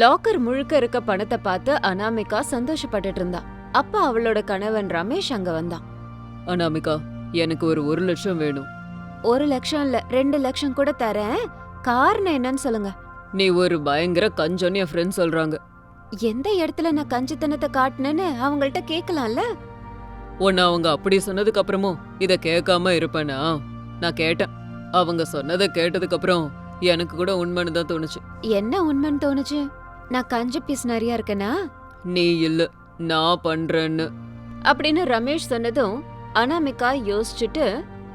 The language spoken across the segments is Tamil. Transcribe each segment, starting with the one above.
லாக்கர் முழுக்க இருக்க பணத்தை பார்த்து அனாமிகா சந்தோஷப்பட்டுட்டு இருந்தா. அப்ப அவளோட கணவன் ரமேஷ் அங்க வந்தான். அனாமிகா எனக்கு ஒரு ஒரு லட்சம் வேணும். ஒரு லட்சம் இல்ல ரெண்டு லட்சம் கூட தரேன். காரணம் என்னன்னு சொல்லுங்க. நீ ஒரு பயங்கர கஞ்சோன்னு என் ஃப்ரெண்ட் சொல்றாங்க. எந்த இடத்துல நான் கஞ்சித்தனத்தை காட்டினேன்னு அவங்கள்ட்ட கேட்கலாம்ல உன்னை அவங்க அப்படி சொன்னதுக்கு அப்புறமும் இத கேட்காம இருப்பேனா? நான் கேட்டேன். அவங்க சொன்னதை கேட்டதுக்கு அப்புறம் எனக்கு கூட உண்மைன்னு தான் தோணுச்சு. என்ன உண்மைன்னு தோணுச்சு? நான் கஞ்ச பீஸ் நிறைய இருக்கேனா? நீ இல்ல நான் பண்றேன்னு. அப்படின்னு ரமேஷ் சொன்னதும் அனாமிகா யோசிச்சுட்டு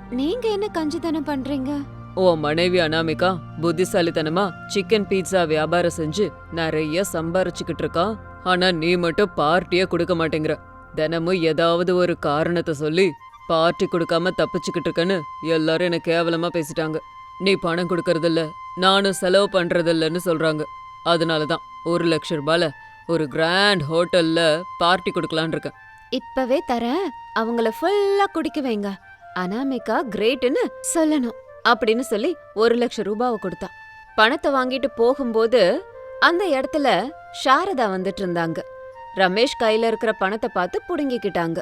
நீங்க என்ன கஞ்சித்தனம் பண்றீங்க? உன் மனைவி அனாமிகா புத்திசாலித்தனமா சிக்கன் பீட்சா வியாபாரம் செஞ்சு நிறைய சம்பாரிச்சுக்கிட்டு இருக்கா. ஆனா நீ மட்டும் பார்ட்டியே கொடுக்க மாட்டேங்கிற. தினமும் ஏதாவது ஒரு காரணத்தை சொல்லி பார்ட்டி கொடுக்காம தப்பிச்சுக்கிட்டு இருக்கன்னு எல்லாரும் என்ன கேவலமா பேசிட்டாங்க. நீ பணம் கொடுக்கறதில்ல நானும் செலவு பண்றதில்லன்னு சொல்றாங்க. அதனால தான் ஒரு லட்ச ரூபால ஒரு கிராண்ட் ஹோட்டல்ல பார்ட்டி கொடுக்கலான் இருக்கேன். இப்பவே தரேன். அவங்கள ஃபுல்லா குடிக்க வைங்க. அனாமிகா கிரேட்னு சொல்லணும். அப்படின்னு சொல்லி ஒரு லட்சம் ரூபாவை கொடுத்தா. பணத்தை வாங்கிட்டு போகும்போது அந்த இடத்துல சாரதா வந்துட்டு இருந்தாங்க. ரமேஷ் கையில இருக்கிற பணத்தை பார்த்து புடுங்கிக்கிட்டாங்க.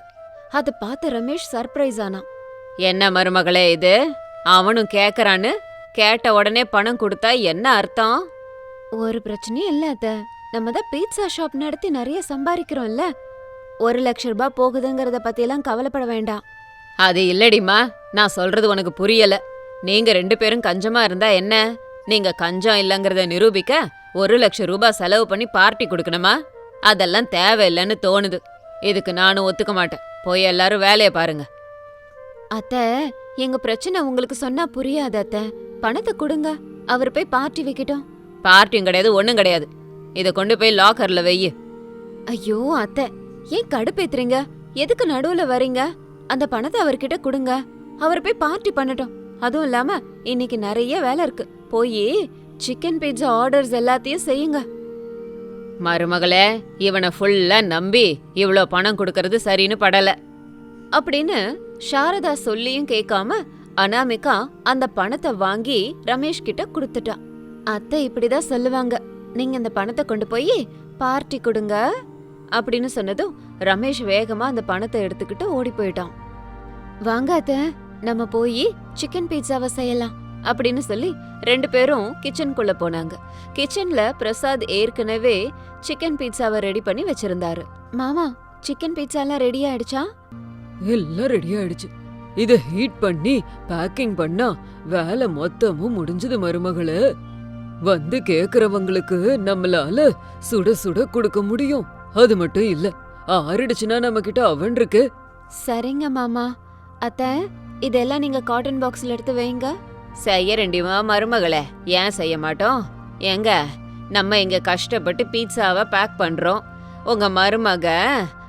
அதை பார்த்து ரமேஷ் சர்ப்ரைஸ் ஆனான். என்ன மருமகளே இது? அவனும் கேக்குறான்னு? கேட்ட உடனே பணம் கொடுத்தா என்ன அர்த்தம்? ஒரு பிரச்சனையும் இல்ல அத்த. நம்ம தான் பீட்சா ஷாப் நடத்தி நிறைய சம்பாதிக்கிறோம்ல. ஒரு லட்ச ரூபாய் போகுதுங்கிறத பத்தியெல்லாம் கவலைப்பட வேண்டாம். அது இல்லடிமா நான் சொல்றது உனக்கு புரியல. நீங்க ரெண்டு பேரும் கஞ்சமா இருந்தா என்ன? நீங்க கஞ்சம் இல்லங்கறத நிரூபிக்க ஒரு லட்சம் ரூபாய் செலவு பண்ணி பார்ட்டி கொடுக்கணுமா? அதெல்லாம் தேவையில்லைன்னு தோணுது. இதுக்கு நானும் ஒத்துக்க மாட்டேன். போய் எல்லாரும் வேலைய பாருங்க. அத்த எங்க பிரச்சனை உங்களுக்கு சொன்னா புரியாது அத்த. பணத்தை கொடுங்க. அவர் போய் பார்ட்டி வைக்கட்டும். பார்ட்டியும் கிடையாது ஒண்ணும் கிடையாது. இத கொண்டு போய் லாக்கர்ல வெய்யு ஐயோ அத்தை ஏன் கடுப்பேத்துறீங்க எதுக்கு நடுவுல வரீங்க அந்த பணத்தை அவர்கிட்ட கொடுங்க. அவர் போய் பார்ட்டி பண்ணட்டும். அதுவும் இல்லாம இன்னைக்கு நிறைய வேலை இருக்கு. போய் சிக்கன் பீட்சா ஆர்டர்ஸ் எல்லாத்தையும் செய்யுங்க. மருமகளே இவனை ஃபுல்லா நம்பி இவ்ளோ பணம் கொடுக்கறது சரின்னு படல. அப்படின்னு சாரதா சொல்லியும் கேட்காம அனாமிகா அந்த பணத்தை வாங்கி ரமேஷ் கிட்ட கொடுத்துட்டா. அத்தை இப்படிதான் சொல்லுவாங்க. நீங்க இந்த பணத்தை கொண்டு போய் பார்ட்டி கொடுங்க. அப்படின்னு சொன்னதும் ரமேஷ் வேகமா அந்த பணத்தை எடுத்துக்கிட்டு ஓடி போயிட்டான். வாங்க அத்த நம்ம போய் சிக்கன் பீட்சாவை செய்யலாம் அப்படின்னு சொல்லி ரெண்டு பேரும் கிச்சனுக்குள்ள போனாங்க. கிச்சன்ல பிரசாத் ஏற்கனவே சிக்கன் பீட்சாவை ரெடி பண்ணி வச்சிருந்தாரு. மாமா சிக்கன் பீட்சாலாம் ரெடி ஆயிடுச்சா? எல்லாம் ரெடி ஆயிடுச்சு. இதை ஹீட் பண்ணி பேக்கிங் பண்ணா வேலை மொத்தமும் முடிஞ்சது மருமகளே. வந்து கேக்குறவங்களுக்கு நம்மளால சுட சுட கொடுக்க முடியும். அது மட்டும் இல்ல ஆறிடுச்சுன்னா நம்ம கிட்ட அவன் இருக்கு. சரிங்க மாமா. அத்த இதெல்லாம் நீங்க காட்டன் பாக்ஸ்ல எடுத்து வைங்க. செய்ய ரெண்டிமா மருமகளே. ஏன் செய்ய மாட்டோம்? ஏங்க நம்ம இங்க கஷ்டப்பட்டு பீட்சாவை பேக் பண்றோம். உங்க மருமக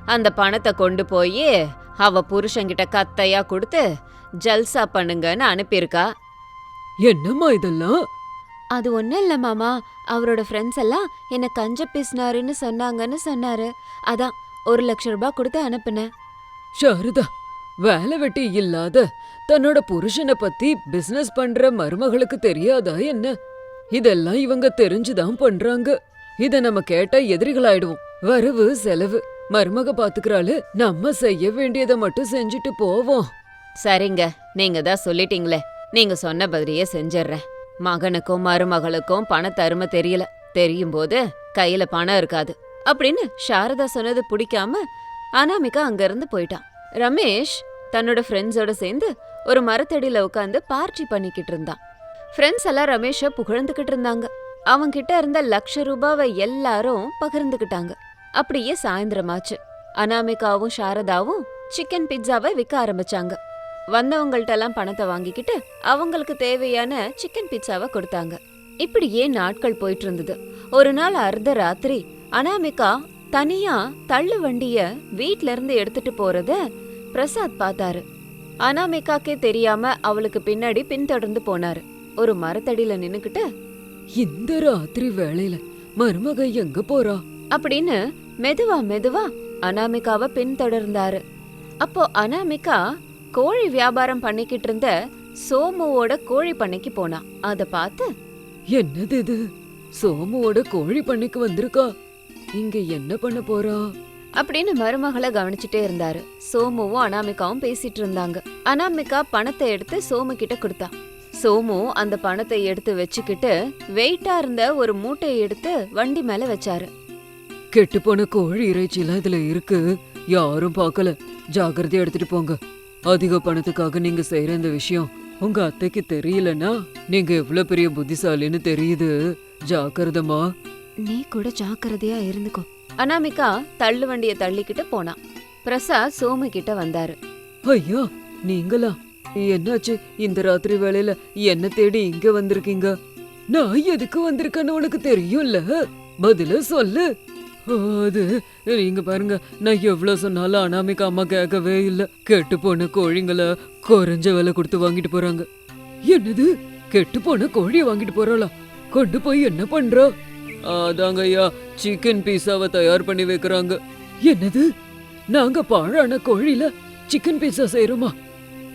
அந்த பணத்தை கொண்டு போய் அவ புருஷன்கிட்ட கத்தையா கொடுத்து ஜல்சா பண்ணுங்கன்னு அனுப்பியிருக்கா. என்னம்மா இதெல்லாம்? அது ஒண்ணும் இல்ல மாமா. அவரோட ஃப்ரெண்ட்ஸ் எல்லாம் என்ன கஞ்ச பேசினாருன்னு சொன்னாங்கன்னு சொன்னாரு. அதான் ஒரு லட்சம் ரூபாய் கொடுத்து அனுப்புனேன். சாரதா வேலை வெட்டி இல்லாத தன்னோட புருஷனை பத்தி பிசினஸ் பண்ற மருமகளுக்கு தெரியாதா என்ன? இதெல்லாம் இவங்க தெரிஞ்சுதான் பண்றாங்க. இத நம்ம கேட்டா எதிரிகளாயிடுவோம். வரவு செலவு. மருமக பாத்துக்கறாளு நம்ம செய்ய வேண்டியதை மட்டும் செஞ்சுட்டு போவோம். சரிங்க நீங்க தான் சொல்லிட்டீங்களே. நீங்க சொன்ன பதிரியே செஞ்சிடுறேன். மகனுக்கும் மருமகளுக்கும் பண தரும தெரியல. தெரியும் போது கையில பணம் இருக்காது. அப்படின்னு சாரதா சொன்னது பிடிக்காம அனாமிகா அங்க இருந்து போயிட்டான். ரமேஷ் தன்னோட ஃப்ரெண்ட்ஸோட சேர்ந்து ஒரு மரத்தடியில உட்காந்து பார்ட்டி பண்ணிக்கிட்டு இருந்தான். ஃப்ரெண்ட்ஸ் எல்லாம் ரமேஷ புகழ்ந்துகிட்டு இருந்தாங்க. அவங்க கிட்ட இருந்த லட்ச ரூபாவை எல்லாரும் பகிர்ந்துகிட்டாங்க. அப்படியே சாயந்தரமாச்சு. அனாமிகாவும் சாரதாவும் சிக்கன் பிட்சாவை விற்க ஆரம்பிச்சாங்க. வந்தவங்கள்ட்ட எல்லாம் பணத்தை வாங்கிக்கிட்டு அவங்களுக்கு தேவையான சிக்கன் பிட்சாவை கொடுத்தாங்க. இப்படியே நாட்கள் போயிட்டு இருந்தது ஒரு நாள் அர்த்த ராத்திரி அனாமிகா தனியா தள்ளு வண்டிய வீட்ல இருந்து எடுத்துட்டு போறத பிரசாத் பார்த்தாரு. அனாமிகாக்கே தெரியாம அவளுக்கு பின்னாடி பின்தொடர்ந்து போனாரு. ஒரு மரத்தடியில நின்னுக்கிட்டு இந்த ராத்திரி வேளையில மருமக எங்க போறா? அப்படின்னு மெதுவா மெதுவா அனாமிகாவை பின்தொடர்ந்தாரு. அப்போ அனாமிகா கோழி வியாபாரம் பண்ணிக்கிட்டு இருந்த சோமுவோட கோழி பண்ணைக்கு போனா. அத பார்த்து என்னது இது? சோமுவோட கோழி பண்ணைக்கு வந்திருக்கா? இங்க என்ன பண்ண போறா? அப்படின்னு மருமகளை கவனிச்சுட்டே இருந்தாரு. சோமுவும் அனாமிகாவும் பேசிட்டு இருந்தாங்க. அனாமிகா பணத்தை எடுத்து சோமு கிட்ட கொடுத்தா. சோமு அந்த பணத்தை எடுத்து வச்சுக்கிட்டு வெயிட்டா இருந்த ஒரு மூட்டையை எடுத்து வண்டி மேல வச்சாரு. கெட்டு போன கோழி இறைச்சிலாம் இதுல இருக்கு. யாரும் பார்க்கல. ஜாக்கிரதையா எடுத்துட்டு போங்க. அதிக பணத்துக்காக நீங்க செய்யற இந்த விஷயம் உங்க அத்தைக்கு தெரியலனா நீங்க எவ்வளவு பெரிய புத்திசாலின்னு தெரியுது. ஜாக்கிரதமா? நீ கூட ஜாக்கிரதையா இருந்துக்கோ. அனாமிகா தள்ளு வண்டிய தள்ளிக்கிட்டு போனா. பிரசாத் சோமு கிட்ட வந்தாரு. ஐயா நீங்களா? என்னாச்சு? இந்த ராத்திரி வேளையில என்ன தேடி இங்க வந்திருக்கீங்க? நான் எதுக்கு வந்திருக்கேன்னு உனக்கு தெரியும்ல? பதில சொல்லு. அது நீங்க பாருங்க நான் எவ்வளவு சொன்னாலும் அனாமிகா அம்மா கேட்கவே இல்ல. கெட்டு போன கோழிங்கள குறைஞ்ச விலை கொடுத்து வாங்கிட்டு போறாங்க. என்னது? கெட்டு போன கோழியை வாங்கிட்டு போறாளா? கொண்டு போய் என்ன பண்றா? அதாங்க ஐயா சிக்கன் பீஸாவை தயார் பண்ணி வைக்கிறாங்க. என்னது? நாங்க பாழான கோழில சிக்கன் பீஸா செய்யறோமா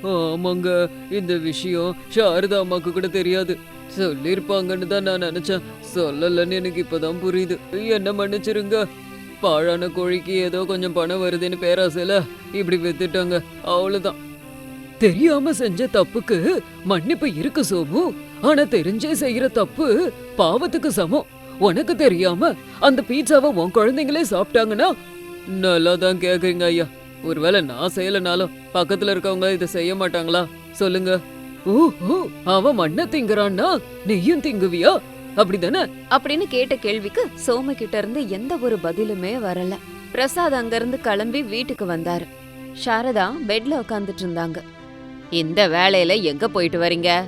ஆமாங்க இந்த விஷயம் சாரதா அம்மாக்கு கூட தெரியாது. சொல்லிருப்பாங்கன்னு தான் நான் நினைச்சேன். சொல்லலன்னு எனக்கு இப்பதான் புரியுது. என்ன மன்னிச்சிருங்க. பாழான கோழிக்கு ஏதோ கொஞ்சம் பணம் வருதுன்னு பேராசையில இப்படி வித்துட்டாங்க. அவ்வளவுதான். தெரியாம செஞ்ச தப்புக்கு மன்னிப்பு இருக்கு சோமு. ஆனா தெரிஞ்சே செய்யற தப்பு பாவத்துக்கு சமம். உனக்கு தெரியாம அந்த பீட்சாவை உன் குழந்தைங்களே சாப்பிட்டாங்கன்னா நல்லா தான் கேக்குறீங்க ஐயா. ஒருவேளை நான் செய்யலனாலும் பக்கத்துல இருக்கவங்க இதை செய்ய மாட்டாங்களா? சொல்லுங்க. ஓஹோ அவன் மண்ணை திங்குறான்னா நீயும் திங்குவியா? அப்படிதானே? அப்படின்னு கேட்ட கேள்விக்கு சோமு கிட்ட இருந்து எந்த ஒரு பதிலுமே வரல. பிரசாத் அங்கிருந்து கிளம்பி வீட்டுக்கு வந்தாரு. சாரதா பெட்ல உட்காந்துட்டு இருந்தாங்க. இந்த வேலையில எங்க போயிட்டு வரீங்க?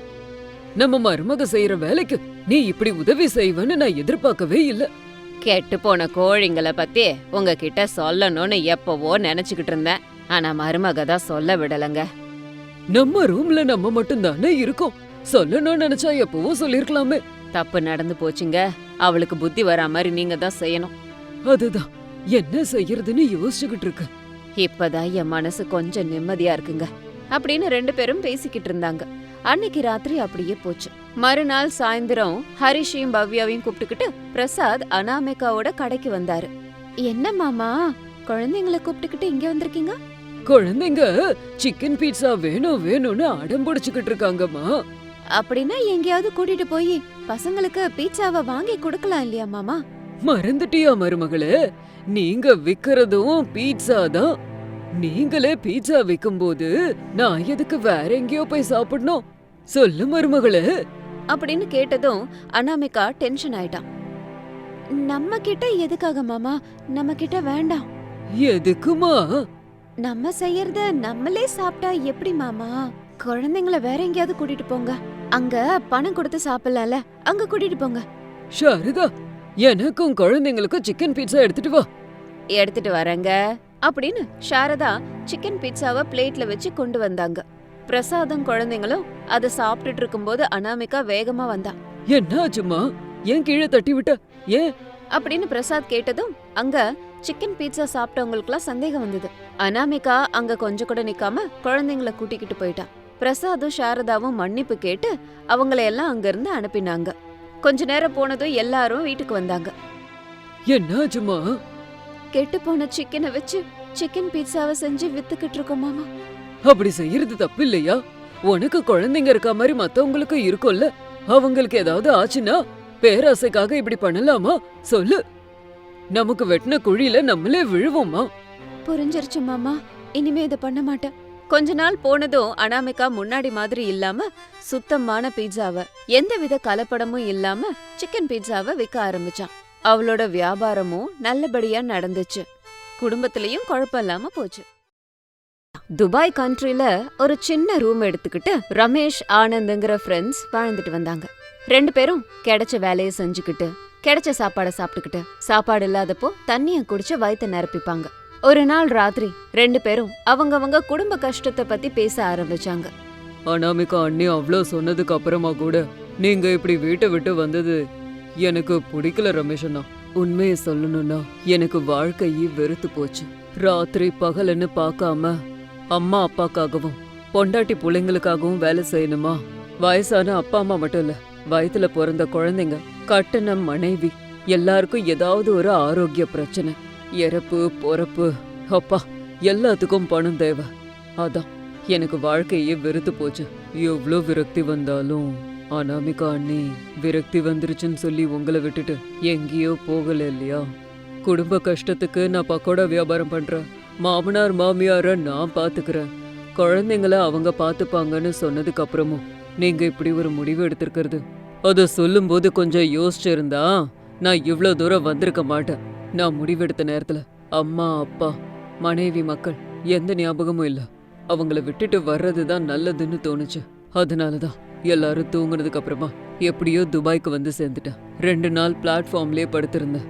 நம்ம மருமக செய்யற வேலைக்கு நீ இப்படி உதவி செய்வன்னு நான் எதிர்பார்க்கவே இல்ல. கெட்டு போன கோழிங்கள பத்தி உங்ககிட்ட சொல்லணும்னு எப்பவோ நினைச்சுக்கிட்டு இருந்தேன். ஆனா மருமக தான் சொல்ல விடலங்க. நம்ம ரூம்ல நம்ம மட்டும் தானே இருக்கோம். சொல்லணும்னு நினைச்சா எப்பவோ சொல்லிருக்கலாமே. தப்பு நடந்து போச்சுங்க. அவளுக்கு புத்தி வரா மாதிரி நீங்க தான் செய்யணும். அதுதான். என்ன செய்யறதுன்னு யோசிச்சுக்கிட்டு இருக்கு. இப்பதான் என் மனசு கொஞ்சம் நிம்மதியா இருக்குங்க. அப்படின்னு ரெண்டு பேரும் பேசிக்கிட்டு இருந்தாங்க. அன்னைக்கு ராத்திரி அப்படியே போச்சு. மறுநாள் சாயந்தரம் ஹரிஷையும் பவ்யாவையும் கூப்பிட்டுக்கிட்டு பிரசாத் அனாமிகாவோட கடைக்கு வந்தாரு. என்ன மாமா? குழந்தைங்களை கூப்பிட்டுக்கிட்டு இங்க வந்திருக்கீங்க? குழந்தைங்க சிக்கன் பீட்சா வேணும் வேணும்னு அடம் பிடிச்சுக்கிட்டு இருக்காங்கம்மா. அப்படின்னா எங்கேயாவது கூட்டிட்டு போய் பசங்களுக்கு பீட்சாவை வாங்கி கொடுக்கலாம் இல்லையா மாமா? மறந்துட்டியா மருமகளே? நீங்க விக்கிறதும் பீட்சா தான். நீங்களே பீட்சா விக்கும்போது நான் எதுக்கு வேற எங்கேயோ போய் சாப்பிடணும்? சொல்லு மருமகளே. அப்படின்னு கேட்டதும் அனாமிகா டென்ஷன் ஆயிட்டான் நம்ம கிட்ட எதுக்காக மாமா? நம்ம கிட்ட வேண்டாம். எதுக்குமா? நம்ம செய்யறத நம்மளே சாப்பிட்டா எப்படி மாமா? குழந்தைங்கள வேற எங்கேயாவது கூட்டிட்டு போங்க. அங்க பணம் கொடுத்து சாப்பிடலாம்ல. அங்க கூட்டிட்டு போங்க. சாரதா எனக்கும் குழந்தைங்களுக்கும் சிக்கன் பீட்சா எடுத்துட்டு வா. எடுத்துட்டு வரேங்க. அப்படின்னு சாரதா சிக்கன் பீட்சாவை பிளேட்ல வச்சு கொண்டு வந்தாங்க. பிரசாதம் குழந்தைங்களும் அதை சாப்பிட்டுட்டு இருக்கும்போது அனாமிகா வேகமா வந்தா. என்னாச்சுமா ஏன் கீழே தட்டி விட்ட. ஏன்? அப்படின்னு பிரசாத் கேட்டதும் அங்க சிக்கன் பீட்சா சாப்பிட்டவங்களுக்குலாம் சந்தேகம் வந்தது. அனாமிகா அங்க கொஞ்சம் கூட நிக்காம குழந்தைங்கள கூட்டிக்கிட்டு போயிட்டா. பிரசாதும் சாரதாவும் மன்னிப்பு கேட்டு அவங்கள எல்லாம் அங்க இருந்து அனுப்பினாங்க. கொஞ்ச நேரம் போனதும் எல்லாரும் வீட்டுக்கு வந்தாங்க. என்னாச்சுமா கெட்டு போன சிக்கனை வச்சு சிக்கன் பீட்சாவை செஞ்சு வித்துக்கிட்டு இருக்கோம் மாமா. அப்படி செய்யறது தப்பு இல்லையா உனக்கு குழந்தைங்க இருக்க மாதிரி மத்தவங்களுக்கு இருக்கும்ல. அவங்களுக்கு ஏதாவது ஆச்சுன்னா பேராசைக்காக இப்படி பண்ணலாமா? சொல்லு. நமக்கு வெட்டின குழியில நம்மளே விழுவோமா? புரிஞ்சிருச்சு மாமா. இனிமே இதை பண்ண மாட்டேன். கொஞ்ச நாள் போனதும் அனாமிகா முன்னாடி மாதிரி இல்லாம சுத்தமான பீட்சாவை எந்தவித கலப்படமும் இல்லாம சிக்கன் பீட்சாவை விற்க ஆரம்பிச்சான். அவளோட வியாபாரமும் நல்லபடியா நடந்துச்சு. குடும்பத்திலயும் குழப்பம் இல்லாம போச்சு. துபாய் கண்ட்ரில ஒரு சின்ன ரூம் எடுத்துக்கிட்டு ரமேஷ் ஆனந்த்ங்கிற ஃப்ரெண்ட்ஸ் வாழ்ந்துட்டு வந்தாங்க. ரெண்டு பேரும் கிடைச்ச வேலையை செஞ்சுக்கிட்டு கிடைச்ச சாப்பாடை சாப்பிட்டுக்கிட்டு சாப்பாடு இல்லாதப்போ தண்ணிய குடிச்சு வயித்தை நிரப்பிப்பாங்க. ஒரு நாள் ராத்திரி ரெண்டு பேரும் அவங்கவங்க குடும்ப கஷ்டத்தை பத்தி பேச ஆரம்பிச்சாங்க. அனாமிகா அண்ணி அவ்வளோ சொன்னதுக்கு அப்புறமா கூட நீங்க இப்படி வீட்டை விட்டு வந்தது எனக்கு பிடிக்கல ரமேஷ் அண்ணா. உண்மையை சொல்லணும்னா எனக்கு வாழ்க்கையே வெறுத்து போச்சு. ராத்திரி பகலுன்னு பார்க்காம அம்மா அப்பாக்காகவும் பொண்டாட்டி பிள்ளைங்களுக்காகவும் வேலை செய்யணுமா? வயசான அப்பா அம்மா மட்டும் இல்ல வயத்துல பிறந்த குழந்தைங்க கட்டணம் மனைவி எல்லாருக்கும் ஏதாவது ஒரு ஆரோக்கிய பிரச்சனை. இறப்பு பொறப்பு அப்பா எல்லாத்துக்கும் பணம் தேவை. அதான் எனக்கு வாழ்க்கையே வெறுத்து போச்சு. எவ்வளோ விரக்தி வந்தாலும் அனாமிகா அண்ணி விரக்தி வந்துருச்சுன்னு சொல்லி உங்களை விட்டுட்டு எங்கேயோ போகல இல்லையா? குடும்ப கஷ்டத்துக்கு நான் பக்கோடா வியாபாரம் பண்றேன். மாமனார் மாமியார நான் பாத்துக்கிறேன். குழந்தைங்கள அவங்க பார்த்துப்பாங்கன்னு சொன்னதுக்கு அப்புறமும் நீங்க இப்படி ஒரு முடிவு எடுத்திருக்கிறது. அதை சொல்லும்போது கொஞ்சம் யோசிச்சிருந்தா நான் இவ்வளோ தூரம் வந்திருக்க மாட்டேன். நான் முடிவெடுத்த நேரத்துல அம்மா அப்பா மனைவி மக்கள் எந்த ஞாபகமும் இல்ல. அவங்கள விட்டுட்டு வர்றது தான் நல்லதுன்னு தோணுச்சு. அதனால தான் எல்லாரும் தூங்குனதுக்கு அப்புறமா எப்படியோ துபாய்க்கு வந்து சேர்ந்துட்டேன். ரெண்டு நாள் பிளாட்ஃபார்ம்லயே படுத்திருந்தேன்.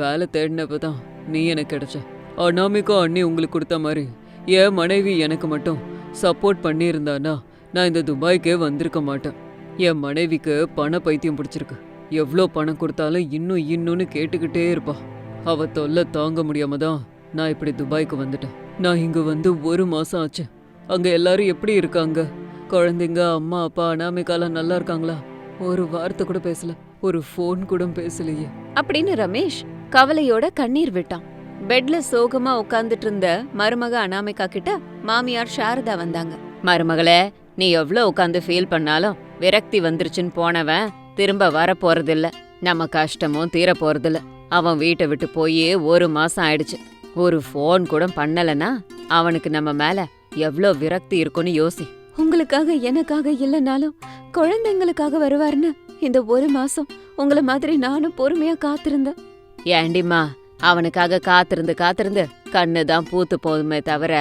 வேலை தேடினப்ப தான் நீ எனக்கு கிடைச்ச. அனாமிக்கும் அண்ணி உங்களுக்கு கொடுத்த மாதிரி என் மனைவி எனக்கு மட்டும் சப்போர்ட் பண்ணியிருந்தானா? நான் இந்த துபாய்க்கே வந்திருக்க மாட்டேன். என் மனைவிக்கு பண பைத்தியம் பிடிச்சிருக்கு. எவ்வளோ பணம் கொடுத்தாலும் இன்னும் இன்னும்னு கேட்டுக்கிட்டே இருப்பா. அவ தொல்லை தாங்க முடியாம தான் நான் இப்படி துபாய்க்கு வந்துட்டேன். நான் இங்க வந்து ஒரு மாசம் ஆச்சு. அங்க எல்லாரும் எப்படி இருக்காங்க? குழந்தைங்க அம்மா அப்பா அனாமிகாலாம் நல்லா இருக்காங்களா? ஒரு வார்த்தை கூட பேசல. ஒரு ஃபோன் கூட பேசலையே. அப்படின்னு ரமேஷ் கவலையோட கண்ணீர் விட்டான். பெட்ல சோகமா உட்கார்ந்துட்டு இருந்த மருமக அனாமிகா கிட்ட மாமியார் சாரதா வந்தாங்க. மருமகளே நீ எவ்ளோ உட்கார்ந்து ஃபீல் பண்ணாலும் விரக்தி வந்துருச்சுன்னு போனவன் திரும்ப வர போறதில்ல. நம்ம கஷ்டமும் தீர போறதில்ல. அவன் வீட்டை விட்டு போய் ஒரு மாசம் ஆயிடுச்சு. ஒரு ஃபோன் கூட பண்ணலனா அவனுக்கு நம்ம மேல எவ்ளோ விரக்தி இருக்குன்னு யோசி. உங்களுக்காக எனக்காக இல்லனாலும் குழந்தைங்களுக்காக வருவாருன்னு இந்த ஒரு மாசம் உங்கள மாதிரி நானும் பொறுமையா காத்திருந்தேன். ஏண்டிம்மா அவனுக்காக காத்திருந்து காத்திருந்து கண்ணு தான் பூத்து போதுமே தவிர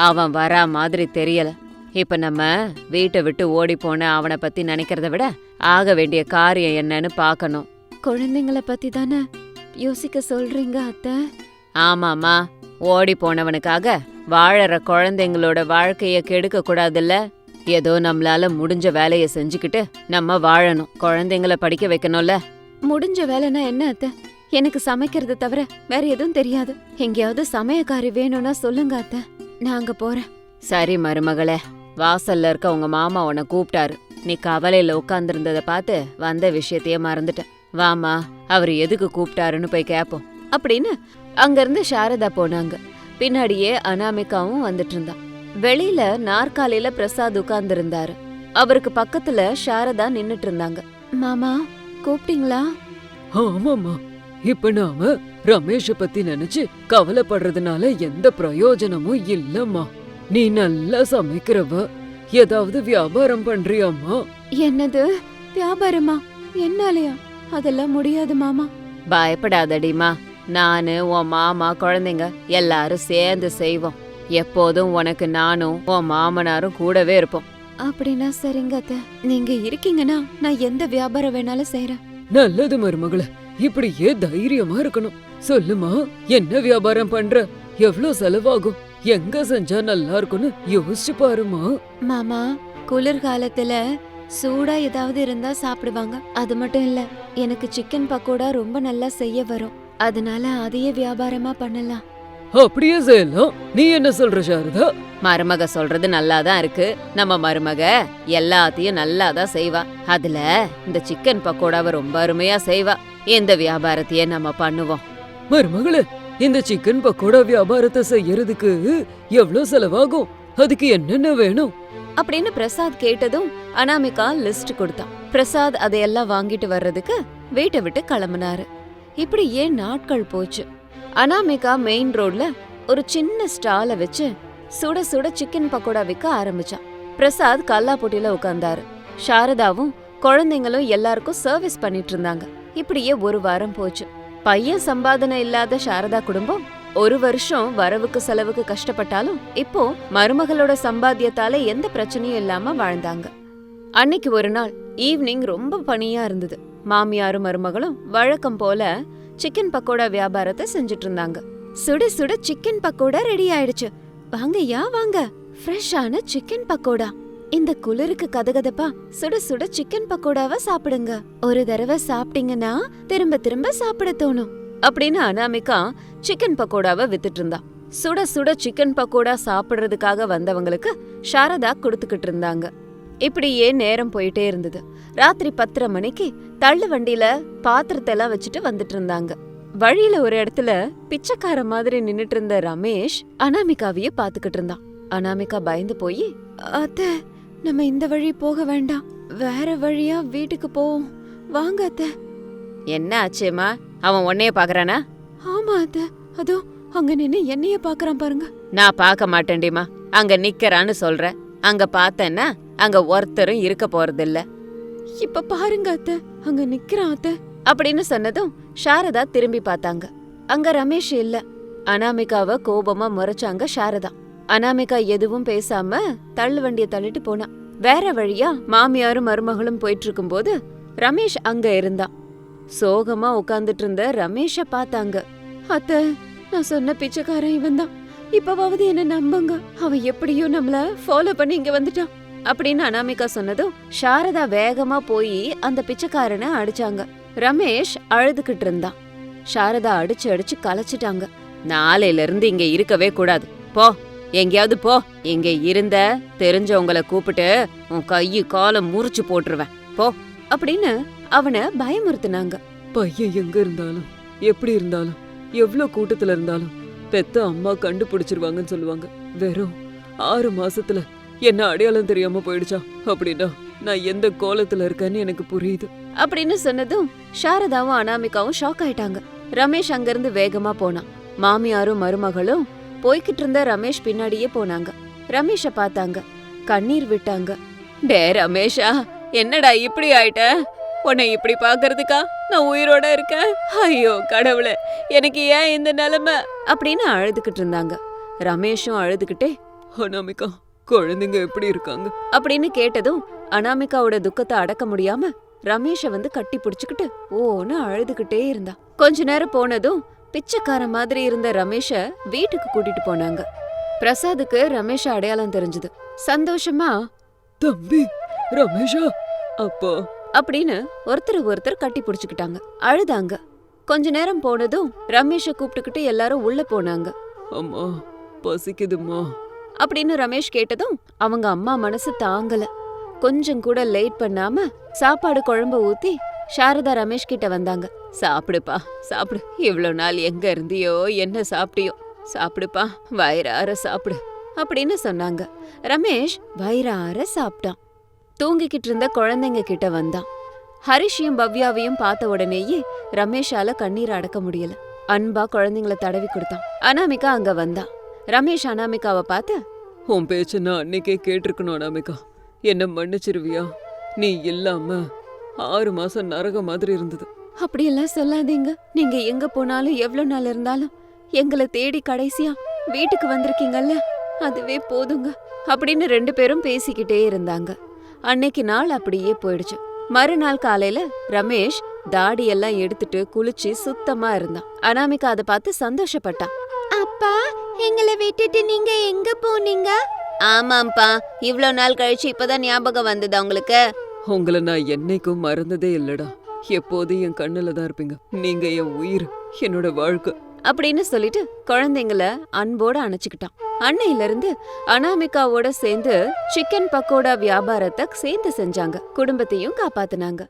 அவன் வரா மாதிரி தெரியல. இப்ப நம்ம வீட்டை விட்டு ஓடி போன அவனை பத்தி நினைக்கிறத விட ஆக வேண்டிய காரியம் என்னன்னு பார்க்கணும். குழந்தைங்கள பத்தி தானே யோசிக்க சொல்றீங்க அத்தை? ஆமாமா ஓடி போனவனுக்காக வாழற குழந்தைங்களோட வாழ்க்கைய கெடுக்க கூடாதுல்ல? ஏதோ நம்மளால முடிஞ்ச வேலைய செஞ்சுக்கிட்டு நம்ம வாழணும். குழந்தைங்கள படிக்க வைக்கணும்ல? முடிஞ்ச வேலைனா என்ன அத்தை? எனக்கு சமைக்கிறது தவிர வேற எதுவும் தெரியாது. எங்கேயாவது சமயக்காரி வேணும்னா சொல்லுங்க அத்தை. நாங்க போறேன். சரி மருமகளே. வாசல்ல இருக்க உங்க மாமா உன்னை கூப்பிட்டாரு. நீ கவலையில உட்காந்துருந்ததை பார்த்து வந்த விஷயத்தையே மறந்துட்டேன். வாமா அவர் எதுக்கு கூப்பிட்டாருன்னு போய் கேப்போம். அப்படின்னு அங்கிருந்து சாரதா போனாங்க. பின்னாடியே அனாமிகாவும் வந்துட்டு இருந்தா. வெளியில நாற்காலியில பிரசாத் உட்கார்ந்திருந்தாரு. அவருக்கு பக்கத்துல சாரதா நின்னுட்டு இருந்தாங்க. மாமா கூப்பிட்டீங்களா? ஆமாமா இப்ப நாம ரமேஷ பத்தி நினைச்சு கவலைப்படுறதுனால எந்த பிரயோஜனமும் இல்லம்மா. நீ நல்லா சமைக்கிறவ ஏதாவது வியாபாரம் பண்றியாம்மா? என்னது? வியாபாரமா? என்னாலயா? அதெல்லாம் முடியாது மாமா. பயப்படாதடிமா நானு உன் மாமா குழந்தைங்க எல்லாரும் சேர்ந்து செய்வோம். எப்போதும் உனக்கு நானும் உன் மாமனாரும் கூடவே இருப்போம். அப்படின்னா சரிங்க அத்தை. நீங்க இருக்கீங்கன்னா நான் எந்த வியாபாரம் வேணாலும் செய்யறேன் நல்லது மருமகள. இப்படியே தைரியமா இருக்கணும். சொல்லுமா என்ன வியாபாரம் பண்ற? எவ்ளோ செலவாகும்? எங்க செஞ்சா நல்லா இருக்கும்னு யோசிச்சு பாருமா. மாமா குளிர்காலத்துல சூடா ஏதாவது இருந்தா சாப்பிடுவாங்க. அது மட்டும் இல்ல எனக்கு சிக்கன் பக்கோடா ரொம்ப நல்லா செய்ய வரும். அதனால அதையே வியாபாரமா பண்ணலாம். அப்படியே செய்யலாம். நீ என்ன சொல்ற சாரதா? மருமக சொல்றது நல்லா தான் இருக்கு. நம்ம மருமக எல்லாத்தையும் நல்லா தான் செய்வா. அதுல இந்த சிக்கன் பக்கோடாவை ரொம்ப அருமையா செய்வா. இந்த வியாபாரத்தையே நம்ம பண்ணுவோம். மருமகளே இந்த சிக்கன் பக்கோடா வியாபாரத்தை செய்யறதுக்கு எவ்ளோ செலவாகும்? அதுக்கு என்னென்ன வேணும்? அப்படின்னு பிரசாத் கேட்டதும் அனாமிகா லிஸ்ட் கொடுத்தான். பிரசாத் அதையெல்லாம் வாங்கிட்டு வர்றதுக்கு வீட்டை விட்டு கிளம்புனாரு. இப்படி ஏன் நாட்கள் போச்சு? அனாமிகா மெயின் ரோட்ல ஒரு சின்ன ஸ்டால வச்சு சுட சுட சிக்கன் பக்கோடா விற்க ஆரம்பிச்சான். பிரசாத் கல்லாப்பொட்டியில உட்கார்ந்தாரு. சாரதாவும் குழந்தைங்களும் எல்லாருக்கும் சர்வீஸ் பண்ணிட்டு இருந்தாங்க. இப்படியே ஒரு வாரம் போச்சு. பையன் சம்பாதனை இல்லாத சாரதா குடும்பம் ஒரு வருஷம் வரவுக்கு செலவுக்கு கஷ்டப்பட்டாலும் இப்போ மருமகளோட சம்பாத்தியத்தால எந்த பிரச்சனையும் இல்லாம வாழ்ந்தாங்க. அன்னைக்கு ஒரு நாள் ஈவினிங் ரொம்ப பனியா இருந்தது. மாமியாரும் மருமகளும் வழக்கம் போல சிக்கன் பக்கோடா வியாபாரத்தை செஞ்சுட்டு இருந்தாங்க. சுட சுட சிக்கன் பக்கோடா ரெடி ஆயிடுச்சு. வாங்கய்யா வாங்க. ஃப்ரெஷ்ஷான சிக்கன் பக்கோடா. இந்த குளிருக்கு கதகதப்பா சுட சுட சிக்கன் பக்கோடாவை சாப்பிடுங்க. ஒரு தடவை சாப்பிட்டீங்கன்னா திரும்ப திரும்ப சாப்பிட தோணும். அப்படின்னு அனாமிகா சிக்கன் பக்கோடாவை வித்துட்டு இருந்தா. சுட சுட சிக்கன் பக்கோடா சாப்பிடுறதுக்காக வந்தவங்களுக்கு சாரதா கொடுத்துக்கிட்டு இருந்தாங்க. இப்படியே நேரம் போயிட்டே இருந்தது. ராத்திரி பத்தரை மணிக்கு தள்ளு வண்டியில பாத்திரத்தெல்லாம் வச்சுட்டு வந்துட்டு இருந்தாங்க. வழியில ஒரு இடத்துல பிச்சைக்கார மாதிரி நின்னுட்டு இருந்த ரமேஷ் அனாமிகாவையே பாத்துக்கிட்டு இருந்தான். அனாமிகா பயந்து போய் அத்தை நம்ம இந்த வழி போக வேண்டாம். வேற வழியா வீட்டுக்கு போவோம். வாங்க அத்த. என்ன ஆச்சுமா அவன் உன்னைய பாக்குறானா ஆமா அத்த. அதோ அங்க நின்னு என்னைய பாக்குறான் பாருங்க. நான் பார்க்க மாட்டேன்டிமா அங்க நிக்கறான்னு சொல்ற. அங்க பார்த்தேன்னா அங்க ஒருத்தரும் இருக்க போறதில்ல. இப்ப பாருங்க அத்த. அங்க நிக்கிறான் அத்த. அப்படின்னு சொன்னதும் சாரதா திரும்பி பார்த்தாங்க. அங்க ரமேஷ் இல்ல. அனாமிகாவ கோபமா முறைச்சாங்க சாரதா. அனாமிகா எதுவும் பேசாம தள்ளு வண்டிய தள்ளிட்டு போனா. வேற வழியா மாமியாரும் மருமகளும் போயிட்டு இருக்கும்போது ரமேஷ் அங்க இருந்தான் சோகமா உட்கார்ந்துட்டு இருந்த ரமேஷ பார்த்தாங்க. அத்த நான் சொன்ன பிச்சைக்காரன் இவன் தான். இப்பவாவது என்ன நம்புங்க. அவன் எப்படியோ நம்மள ஃபாலோ பண்ணி இங்க வந்துட்டான். அப்படின்னு அனாமிகா சொன்னதும் சாரதா வேகமா போய் அந்த பிச்சைக்காரனை அடிச்சாங்க. ரமேஷ் அழுதுகிட்டு இருந்தான். சாரதா அடிச்சு அடிச்சு கலைச்சிட்டாங்க. நாளையில இருந்து இங்க இருக்கவே கூடாது. போ. எங்கேயாவது போ. இங்க இருந்த தெரிஞ்சவங்கள கூப்பிட்டு உன் கையு காலம் முறிச்சு போட்டுருவேன். போ. அப்படின்னு அவனை பயமுறுத்துனாங்க. பையன் எங்க இருந்தாலும் எப்படி இருந்தாலும் எவ்ளோ கூட்டத்துல இருந்தாலும் பெத்த அம்மா கண்டுபிடிச்சிருவாங்கன்னு சொல்லுவாங்க. வெறும் ஆறு மாசத்துல என்ன அடையாளம் தெரியாம போயிடுச்சா? அப்படின்னா நான் எந்த கோலத்துல இருக்கேன்னு எனக்கு புரியுது. அப்படின்னு சொன்னதும் சாரதாவும் அனாமிகாவும் ஷாக் ஆயிட்டாங்க. ரமேஷ் அங்கிருந்து வேகமா போனான். மாமியாரும் மருமகளும் போய்கிட்டு இருந்த ரமேஷ் பின்னாடியே போனாங்க. ரமேஷ பார்த்தாங்க. கண்ணீர் விட்டாங்க. டே ரமேஷா என்னடா இப்படி ஆயிட்ட? உன்னை இப்படி பாக்குறதுக்கா நான் உயிரோட இருக்கேன்? ஐயோ கடவுளே எனக்கு ஏன் இந்த நிலைமை? அப்படின்னு அழுதுகிட்டு இருந்தாங்க. ரமேஷும் அழுதுகிட்டே அனாமிகா குழந்தைங்க எப்படி இருக்காங்க? அப்படின்னு கேட்டதும் அனாமிகாவோட துக்கத்தை அடக்க முடியாம ரமேஷ வந்து கட்டி பிடிச்சுக்கிட்டு ஓன்னு அழுதுகிட்டே இருந்தா. கொஞ்ச நேரம் போனதும் பிச்சைக்கார மாதிரி இருந்த ரமேஷ வீட்டுக்கு கூட்டிட்டு போனாங்க. பிரசாத்துக்கு ரமேஷ அடையாளம் தெரிஞ்சது. சந்தோஷமா தம்பி ரமேஷா அப்பா. அப்படின்னு ஒருத்தர் ஒருத்தர் கட்டி பிடிச்சுக்கிட்டாங்க. அழுதாங்க. கொஞ்ச நேரம் போனதும் ரமேஷ கூப்பிட்டுக்கிட்டு எல்லாரும் உள்ள போனாங்க. அம்மா பசிக்குதும்மா. அப்படின்னு ரமேஷ் கேட்டதும் அவங்க அம்மா மனசு தாங்கல. கொஞ்சம் கூட லேட் பண்ணாம சாப்பாடு குழம்ப ஊத்தி சாரதா ரமேஷ் கிட்ட வந்தாங்க. சாப்பிடுப்பா சாப்பிடு. இவ்வளோ நாள் எங்க இருந்தியோ என்ன சாப்பிட்டியோ. சாப்பிடுப்பா வயிறார சாப்பிடு அப்படின்னு சொன்னாங்க. ரமேஷ் வயிறார சாப்பிட்டான். தூங்கிக்கிட்டு இருந்த குழந்தைங்க கிட்ட வந்தான். ஹரிஷையும் பவ்யாவையும் பார்த்த உடனேயே ரமேஷால கண்ணீர் அடக்க முடியல. அன்பா குழந்தைங்கள தடவி கொடுத்தான். அனாமிகா அங்க வந்தா. ரமேஷ் அனாமிகாவை பார்த்து உன் பேச்சு நான் அன்னைக்கே கேட்டிருக்கணும் அனாமிகா. என்ன மன்னிச்சிருவியா? நீ இல்லாம ஆறு மாசம் நரக மாதிரி இருந்தது. அப்படியெல்லாம் சொல்லாதீங்க. நீங்க எங்க போனாலும் எவ்வளவு நாள் இருந்தாலும் எங்களை தேடி கடைசியா வீட்டுக்கு வந்திருக்கீங்கல்ல? அதுவே போதுங்க. அப்படின்னு ரெண்டு பேரும் பேசிக்கிட்டே இருந்தாங்க. அன்னைக்கு நாள் அப்படியே போயிடுச்சு. மறுநாள் காலையில ரமேஷ் தாடி எல்லாம் எடுத்துட்டு குளிச்சு சுத்தமா இருந்தான். அனாமிகா அதை பார்த்து சந்தோஷப்பட்டான் அப்பா எங்களை விட்டுட்டு நீங்க எங்க போனீங்க? ஆமாம்ப்பா. இவ்ளோ நாள் கழிச்சு இப்பதான் ஞாபகம் வந்தது உங்களுக்கு? உங்களை நான் என்னைக்கும் மறந்ததே இல்லடா. எப்போதும் என் கண்ணுல தான் இருப்பீங்க. நீங்க என் உயிர் என்னோட வாழ்க்கை. அப்படின்னு சொல்லிட்டு குழந்தைங்கள அன்போட அணைச்சுக்கிட்டான். அன்னையில இருந்து அனாமிகாவோட சேர்ந்து சிக்கன் பக்கோடா வியாபாரத்தை சேர்ந்து செஞ்சாங்க. குடும்பத்தையும் காப்பாத்துனாங்க.